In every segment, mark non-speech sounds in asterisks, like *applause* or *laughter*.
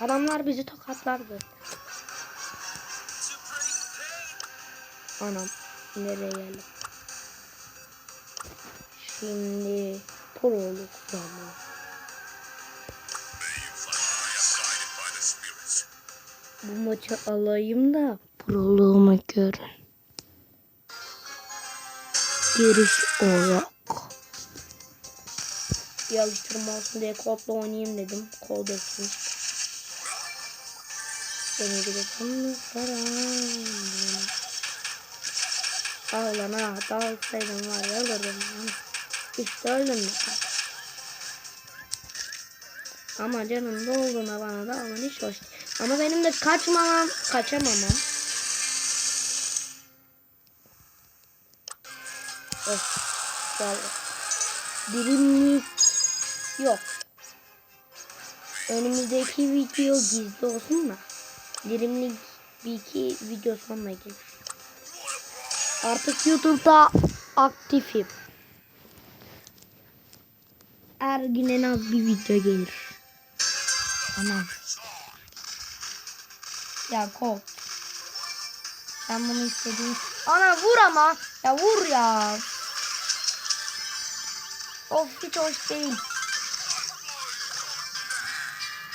Adamlar bizi tokatlardı. Anam nereye geldim? Şimdi proluk zamanı. Bu maçı alayım da proluğumu görün. Giriş olarak. Bir alıştırma olsun diye kodla oynayayım dedim. Kod etmiş. Beni bir de tanrı Al lan ha. Dalsaydım var ya lan. İşte öldüm mü? Ama canım ne olduğuna bana da aman hiç hoş. Ama benim de kaçmamam, kaçamamam. Of. Vallahi. Dilimlik yok. Önümüzdeki video gizli olsun da. Dilimlik bir iki video sonra gelir. Artık YouTube'da aktifim. Her gün en az bir video gelir. Anam. Ya kol. Sen bunu istediğin... Ana vur ama. Ya vur ya. Of hiç hoş değil.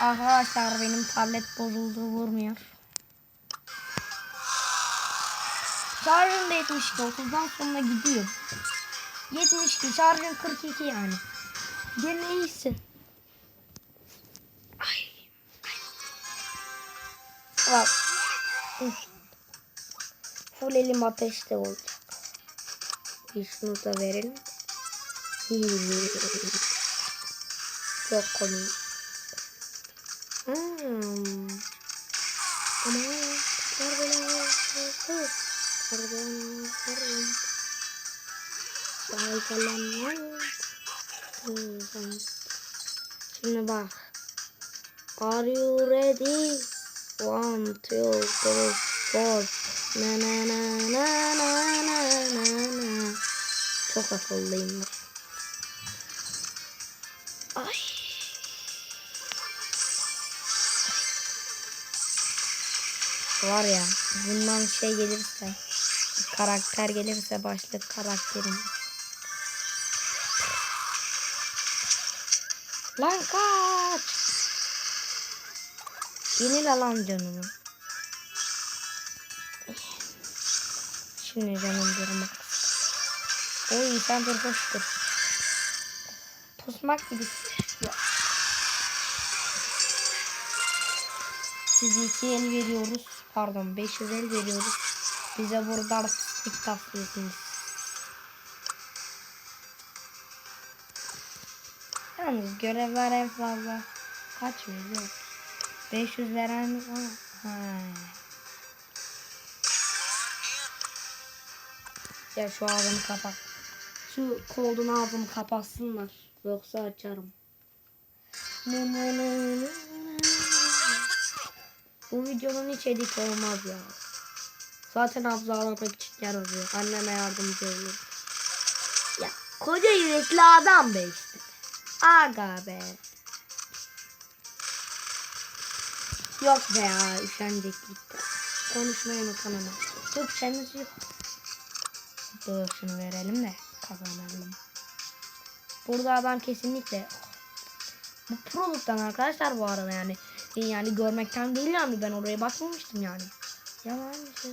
Arkadaşlar benim tablet bozuldu vurmuyor. Şarjım da 72 30'dan sonra gidiyor. 72 şarjım 42 yani. Gene iyisin. Ay. Bak. Full elim ateşte olacak. Bir şunu da verelim. Çok komik. Kalemler. Şimdi bak. Are you ready? One, two, three, four. Na na na na na na na na. Çok akıllıyım. Ay. Var ya bundan şey gelirse karakter gelirse başlık karakterim. Lan kaç. Yenil alan canını. Şimdi canım durmak. Oy sen dur boştur. Pusmak gibi. Sizi iki el veriyoruz. Pardon 500 el veriyoruz. Bize burada artistik tatlıyorsunuz. Yalnız görevler en fazla kaç veriyor? 500 veren ha. Ya şu ağzını kapat. Şu kodun ağzını kapatsınlar. Yoksa açarım. Bu videonun hiç edit olmaz ya. Zaten Abza ağlamak için yer arıyor. Anneme yardımcı oluyor. Ya koca yürekli adam be işte. Aga be. Yok be ya üşeneceklikte. Konuşmayı unutamam. Türkçemiz yok. Dur verelim de kazanalım. Burada adam kesinlikle bu proluktan arkadaşlar bu arada yani yani görmekten değil yani ben oraya bakmamıştım yani. Yalan şey.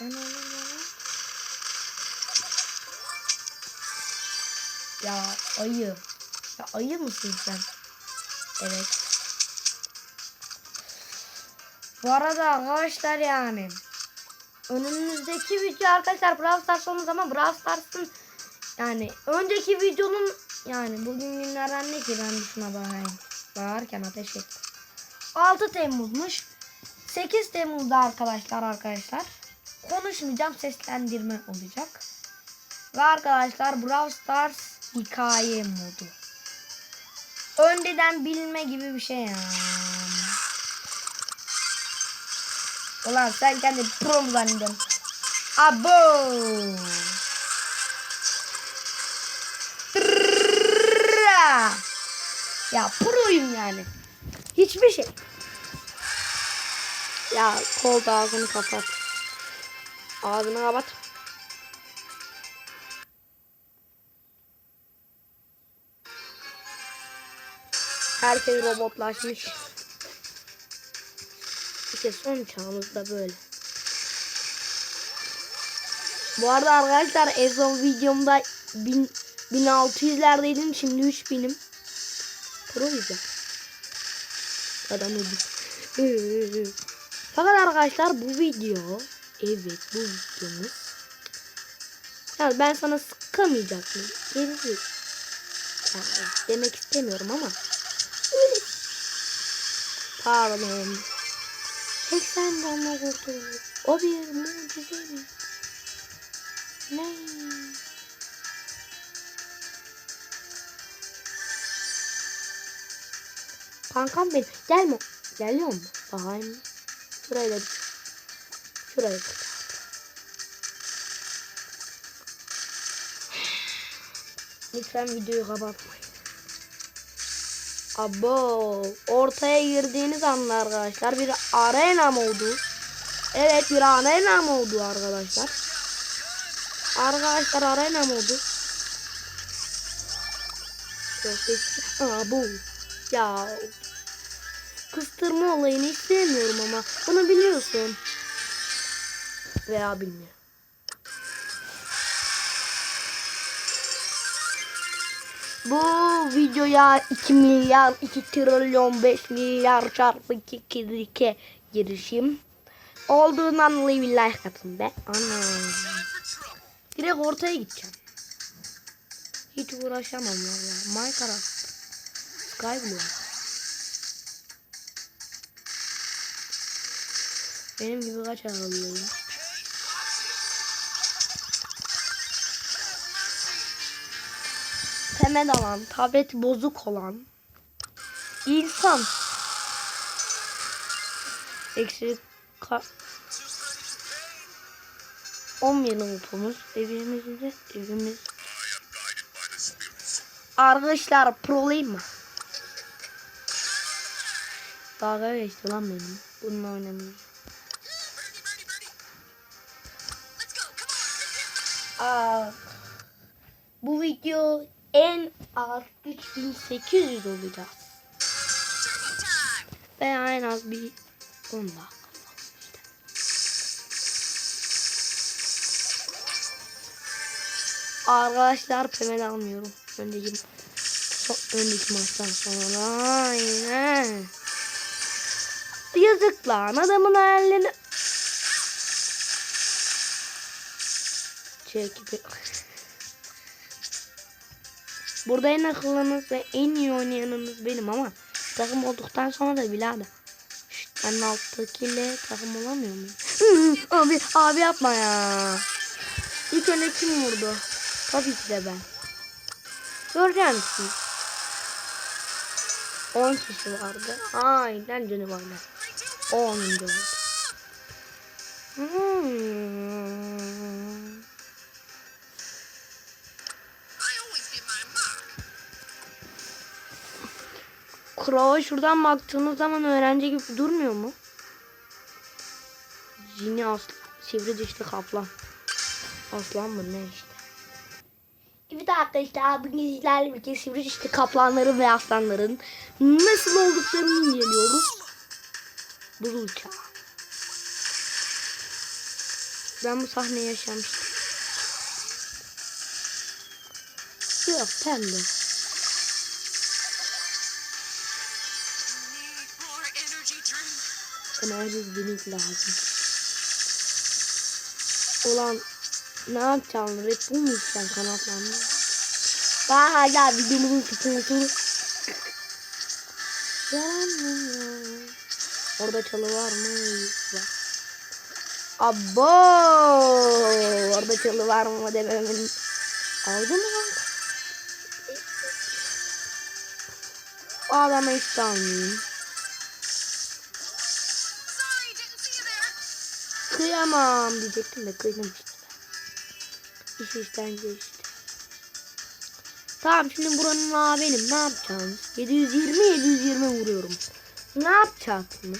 Yalan yalan. Ya ayı. Ya ayı mısın sen? Evet. Bu arada arkadaşlar yani önümüzdeki video arkadaşlar Brawl Stars olmaz ama Brawl Stars'ın yani önceki videonun yani bugün günlerden ne ki ben şuna bakayım. Bağırken ateş et. 6 Temmuz'muş. 8 Temmuz'da arkadaşlar arkadaşlar. Konuşmayacağım seslendirme olacak. Ve arkadaşlar Brawl Stars hikaye modu. Önceden bilme gibi bir şey ya. Ulan sen kendi pro mu zannediyorsun? Abo. Ya proyum yani. Hiçbir şey. Ya kol da ağzını kapat. Ağzını kapat. Herkes robotlaşmış. İşte son çağımızda böyle. Bu arada arkadaşlar en son videomda 1000, 1600'lerdeydim şimdi 3000'im. Proyuz ya. Adam öldü. Fakat arkadaşlar bu video evet bu videomuz ya ben sana sıkamayacak yani demek istemiyorum ama. Pardon. 80 damla kurtuldu. O bir mucize mi? Ne? Kankam benim. Gelme. Geliyor mu? Bakayım. Şuraya da bir. Şuraya da. Lütfen videoyu kapatmayın. Abo. Ortaya girdiğiniz anda arkadaşlar bir arena modu. Evet bir arena modu arkadaşlar. Arkadaşlar arena modu. Aa bu. Ya kıstırma olayını hiç sevmiyorum ama bunu biliyorsun. Veya bilmiyorum. Bu videoya 2 milyar 2 trilyon 5 milyar çarpı 2 2 girişim olduğundan dolayı bir like atın be. Ana. Direkt ortaya gideceğim. Hiç uğraşamam valla. Minecraft. Skyblock. Benim gibi kaç ağırlıyım? Temel alan, tablet bozuk olan insan. Eksi ka 11 notumuz evimizde evimiz. Arkadaşlar prolayım mı? Dalga geçti lan benim. Bununla oynamıyorum. Aa, bu video en az 3800 olacağız. Ve en az bir 10 dakika. Arkadaşlar pemel almıyorum. Öndeki, so- öndeki maçtan sonra aynen. Yazık lan adamın hayallerini çekip Burada en akıllınız ve en iyi oynayanınız benim ama takım olduktan sonra da birader. Ben alttakiyle takım olamıyor muyum? *laughs* abi, abi yapma ya. İlk önce kim vurdu? Tabii ki de ben. Göreceğim misin? 10 kişi vardı. Aynen canı vardı. 10. oldu. Hmm. Krava şuradan baktığınız zaman öğrenci gibi durmuyor mu? Cini aslan, sivri dişli kaplan. Aslan mı ne işte? Evet arkadaşlar bugün sizlerle birlikte sivri dişli kaplanların ve aslanların nasıl olduklarını inceliyoruz. Buzul uçağı. Ben bu sahneyi yaşamıştım. Yok pembe. Drink. Enerji drink lazım. Ulan ne yapacaksın? Red Bull mu içeceksin kanatlanma? Daha hala videomuzun. Yalan mı? Orada çalı var mı? Var. Abo! Orada çalı var mı dememin. Aldı mı lan? O adama hiç almayayım. Kıyamam diyecektim de kıydım işte. İş işkence işte. Tamam şimdi buranın ağa benim. Ne yapacağız? 720 720 vuruyorum. Ne yapacaksınız?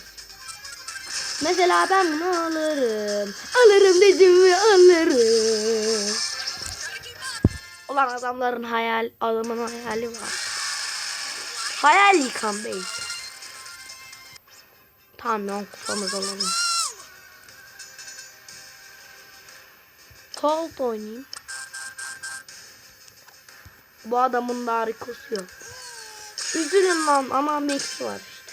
Mesela ben bunu alırım. Alırım dedim mi alırım. Ulan adamların hayal, adamın hayali var. Hayal yıkan bey. Tamam ya kupamızı alalım. Colt oynayayım. Bu adamın da harikası yok. Üzülün lan ama Max var işte.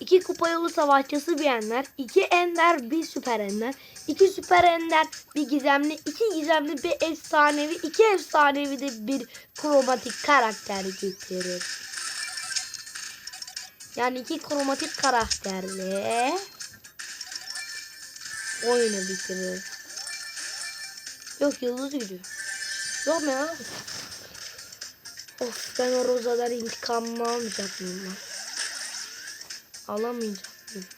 İki kupa yolu savaşçısı bilenler, iki ender, bir süper ender, iki süper ender, bir gizemli, iki gizemli, bir efsanevi, iki efsanevi de bir kromatik karakter getirir. Yani iki kromatik karakterle oyunu bitirir. Yok yıldız gücü. Yok mu ya? Of ben o rozadan intikamımı almayacak mıyım lan? Alamayacak mıyım?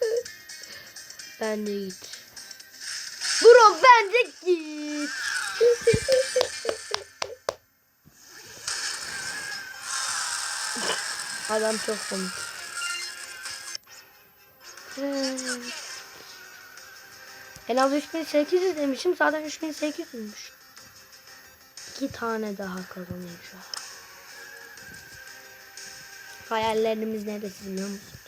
*laughs* bence git. Bro bence git. *laughs* Adam çok komik. En az 3800 demişim zaten 3800'müş. İki tane daha an. Hayallerimiz neresi biliyor musunuz?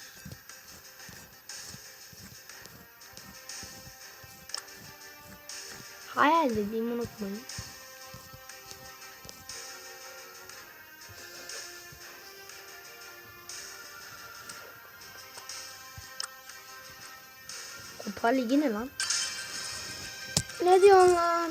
Hayal dediğimi unutmayın. Kupa ligi ne lan? Ne diyorsun lan?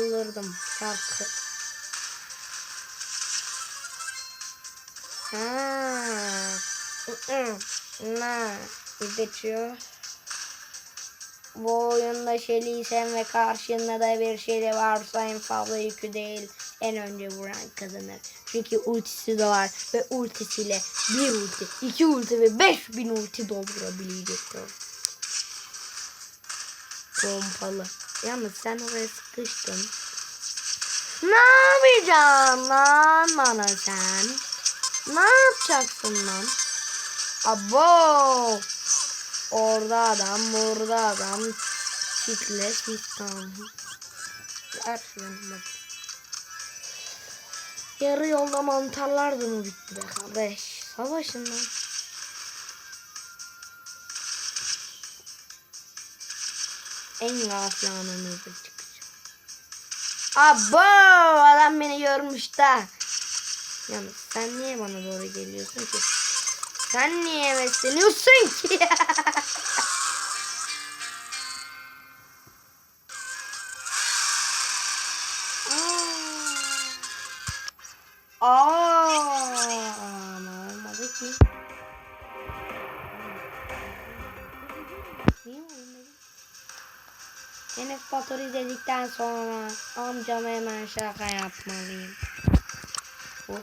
Çıldırdım şarkı. Ha. Ne? İzletiyor. Bu oyunda Shelly'sen ve karşında da bir Shelly varsa en fazla yükü değil en önce vuran kazanır. Çünkü ultisi de var ve ultisiyle bir ulti, iki ulti ve beş bin ulti doldurabilecektir. Pompalı. Yalnız sen oraya sıkıştın. Ne yapacaksın lan bana sen? Ne yapacaksın lan? Abo! Orada adam, burada adam. Çitle, sistem. Her şey yanıma. Yarı yolda mantarlar da mı bitti be kardeş? Savaşın lan. En gafil anınızda çıkacağım. Abo! Adam beni görmüş de. Yalnız sen niye bana doğru geliyorsun ki? Sen niye besleniyorsun ki? *laughs* Batur izledikten sonra amcama hemen şaka yapmalıyım. Oho.